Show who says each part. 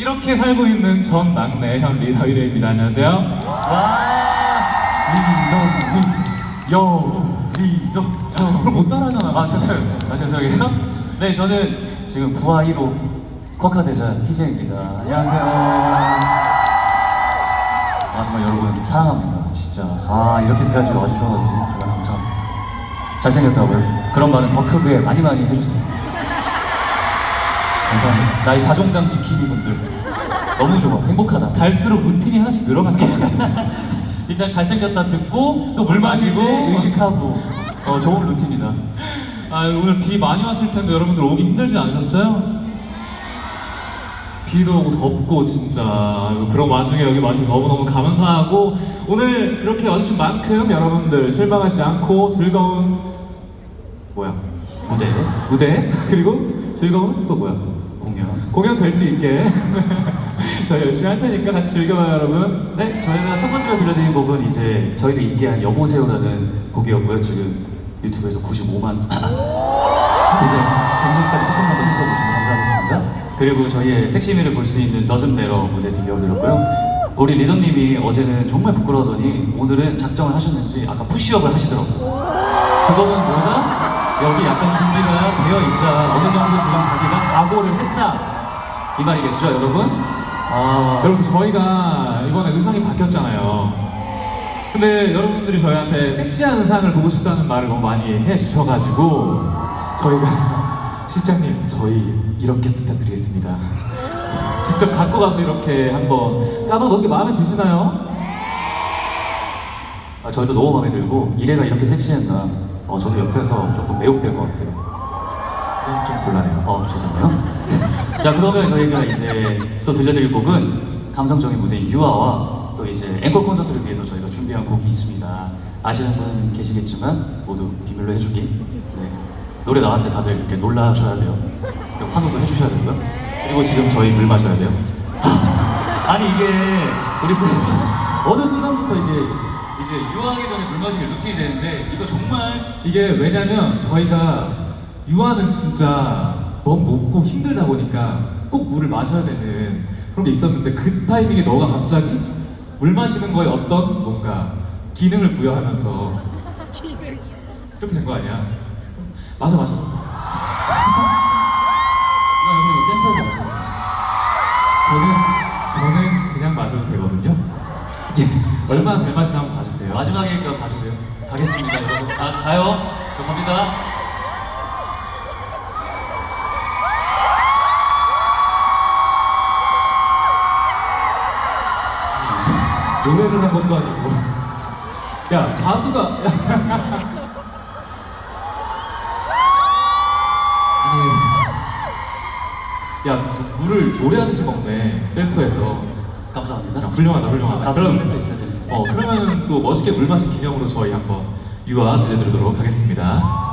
Speaker 1: 이렇게 살고 있는 전 막내 현 리더 1회입니다. 안녕하세요.
Speaker 2: 리더 여우 리더.
Speaker 1: 그럼 못 따라하잖아.
Speaker 2: 아 죄송해요. 아 죄송해요. 네 저는 지금 부하 1호 쿼카 대자 희재입니다. 안녕하세요. 아 정말 여러분 사랑합니다. 진짜. 아 이렇게까지 와주셔가지고 정말 감사합니다. 잘생겼다고요? 그런 말은 더 크게 많이 많이 해주세요 감사합니다. 나의 자존감 지키니 분들. 너무 좋아. 행복하다.
Speaker 1: 갈수록 루틴이 하나씩 늘어가는 것 같아요.
Speaker 2: 일단 잘생겼다 듣고 또 물 마시고 의식하고. 어, 좋은 루틴이다.
Speaker 1: 아, 오늘 비 많이 왔을 텐데 여러분들 오기 힘들지 않으셨어요? 비도 오고 덥고 진짜. 아이고, 그런 와중에 여기 와주셔서 너무너무 감사하고 오늘 그렇게 와주신 만큼 여러분들 실망하지 않고 즐거운 뭐야?
Speaker 2: 무대?
Speaker 1: 무대? 그리고 즐거운 또 뭐야
Speaker 2: 공연.
Speaker 1: 공연 될 수 있게 저희 열심히 할 테니까 같이 즐겨봐요 여러분
Speaker 2: 네, 저희가 첫 번째로 들려드린 곡은 이제 저희를 있게 한 여보세요라는 곡이었고요. 지금 유튜브에서 95만 이제 경력까지 조금만 더 힘써주시면 감사하겠습니다. 그리고 저희의 섹시미를 볼 수 있는 Doesn't Matter 무대 들려드렸고요. 우리 리더님이 어제는 정말 부끄러워하더니 오늘은 작정을 하셨는지 아까 푸시업을 하시더라고요. 그거는 뭐다? 여기 약간 준비가 되어 있다. 어느 정도 지금 자기가 각오를 했다. 이 말이겠죠, 여러분? 아,
Speaker 1: 여러분 저희가 이번에 의상이 바뀌었잖아요 근데 여러분들이 저희한테 섹시한 의상을 보고 싶다는 말을 너무 많이 해주셔가지고 저희가 실장님 저희 이렇게 부탁드리겠습니다 직접 갖고 가서 이렇게 한번 까만 어떻게 마음에 드시나요?
Speaker 2: 아, 저희도 너무 마음에 들고 이래가 이렇게 섹시했나 어, 저도 옆에서 조금 매혹될 것 같아요.
Speaker 1: 음, 좀 곤란해요.
Speaker 2: 어 죄송해요. 자 그러면 저희가 이제 또 들려드릴 곡은 감성적인 무대인 유아와 또 이제 앵콜 콘서트를 위해서 저희가 준비한 곡이 있습니다. 아시는 분 계시겠지만 모두 비밀로 해주기. 네. 노래 나왔는데 다들 이렇게 놀라셔야 돼요. 그리고 환호도 해주셔야 되고요. 그리고 지금 저희 물 마셔야 돼요. 아니 이게 우리 스 어느 순간부터 이제 이제 유아하기 전에 물 마시기 루틴이 되는데 이거 정말
Speaker 1: 이게 왜냐면 저희가 유아는 진짜 너무 높고 힘들다 보니까 꼭 물을 마셔야 되는 그런 게 있었는데 그 타이밍에 너가 갑자기 물 마시는 거에 어떤 뭔가 기능을 부여하면서 이렇게 된 거 아니야? 마셔 마셔
Speaker 2: 센터에서 마셨어요.
Speaker 1: 저는 저는 그냥 마셔도 되거든요 예 얼마나 잘 마시나 한번 봐 주세요
Speaker 2: 마지막이니까 봐주세요. 가겠습니다, 여러분. 가, 가요. 저 갑니다.
Speaker 1: 노래를 한 것도 아니고 야 가수가 아니 야 물을 노래하듯이 먹네 센터에서
Speaker 2: 감사합니다.
Speaker 1: 야, 훌륭하다 훌륭하다
Speaker 2: 가수가
Speaker 1: 그럼-
Speaker 2: 센터 있어야
Speaker 1: 그러면은 또 멋있게 물 마신 기념으로 저희 한번 유아 들려드리도록 하겠습니다